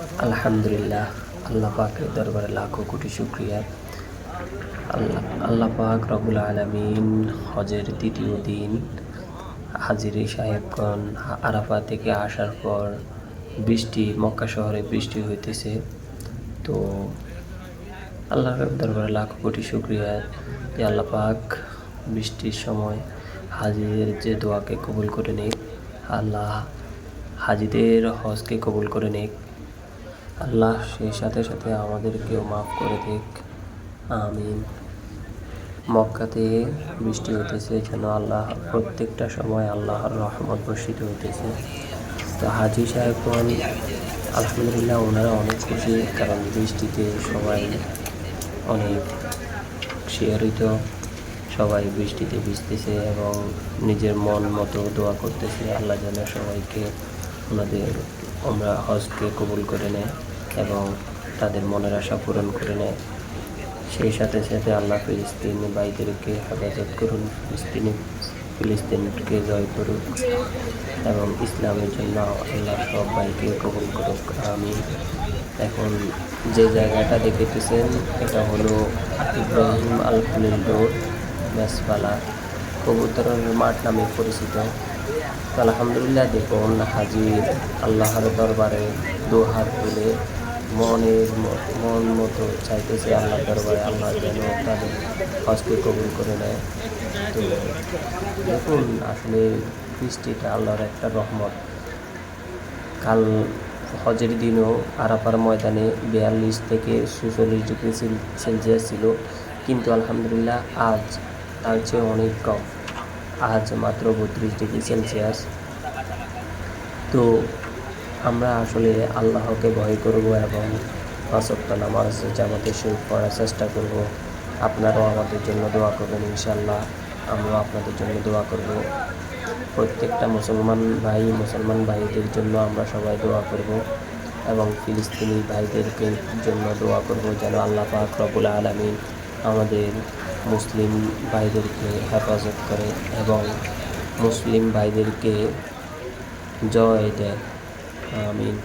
আলহামদুলিল্লাহ, আল্লাহ পাকের দরবারে লাখো কোটি শুক্রিয়া। আল্লাহ আল্লাহ পাক রবুল আলমিন হজের দ্বিতীয় দিন হাজিরি সাহেবগণ আরাফা থেকে আসার পর বৃষ্টি, মক্কা শহরে বৃষ্টি হইতেছে। তো আল্লাহর দরবারে লাখো কোটি শুক্রিয়া যে আল্লাহ পাক বৃষ্টির সময় হাজিদের যে দোয়াকে কবুল করে নিক, আল্লাহ হাজিদের হজকে কবুল করে নিক। আল্লাহ সেই সাথে সাথে আমাদেরকেও মাফ করে দিক। আমিন। মক্কাতে বৃষ্টি হতেছে যেন আল্লাহ প্রত্যেকটা সময় আল্লাহর রহমত বর্ষিত হইতেছে। তো হাজি সাহেবগণ, আলহামদুলিল্লাহ ওনারা অনেক খুশি, কারণ বৃষ্টিতে সবাই অনেক শিহরিত সবাই বৃষ্টিতে ভিজতেছে এবং নিজের মন মতো দোয়া করতেছে। আল্লাহ যেন সবাইকে ওনাদের আমরা হজকে কবুল করে নেয়। এবং তাদের মনের আশা পূরণ করে নেয়। সেই সাথে সাথে আল্লাহ ফিলিস্তিনি ভাইদেরকে হেফাজত করুন, ফিলিস্তিনি ফিলিস্তিনকে জয় করুক এবং ইসলামের জন্য আল্লাহ সব ভাইকে কবুল করুক। আমি এখন যে জায়গাটা দেখেতেছেন এটা হলো ইব্রাহিম আল খলিল রোড মেসপালা কবুতরের মাঠ নামে পরিচিত। আলহামদুলিল্লাহ দেখুন, হাজির আল্লাহর দরবারে দু হাত তুলে মনের মন মতো চাইতেছে আল্লাহ দরবারে, আল্লাহ যেন তাদের হজকে কবুল করে নেয়। তো দেখুন, আসলে বৃষ্টিটা আল্লাহর একটা রহমত। কাল হজের দিনও আরাপার ময়দানে বিয়াল্লিশ থেকে সুচল্লিশ ডিগ্রি সেলসিয়াস ছিল। কিন্তু আলহামদুলিল্লাহ আজ তার চেয়ে অনেক কম। আজ মাত্র বত্রিশ ডিগ্রি সেলসিয়াস। তো আমরা আসলে আল্লাহকে ভয় করব এবং পাঁচক্ত নামাজ জামাতের সহিত করার চেষ্টা করব। আপনারাও আমাদের জন্য দোয়া করবেন ইনশাল্লাহ আমরাও আপনাদের জন্য দোয়া করব। প্রত্যেকটা মুসলমান ভাই, মুসলমান ভাইদের জন্য আমরা সবাই দোয়া করব এবং ফিলিস্তিনি ভাইদেরকে জন্য দোয়া করব যেন আল্লাহ পাক রবুল আলমিন আমাদের মুসলিম ভাইদেরকে হেফাজত করে এবং মুসলিম ভাইদেরকে জয় দেয়। আমিন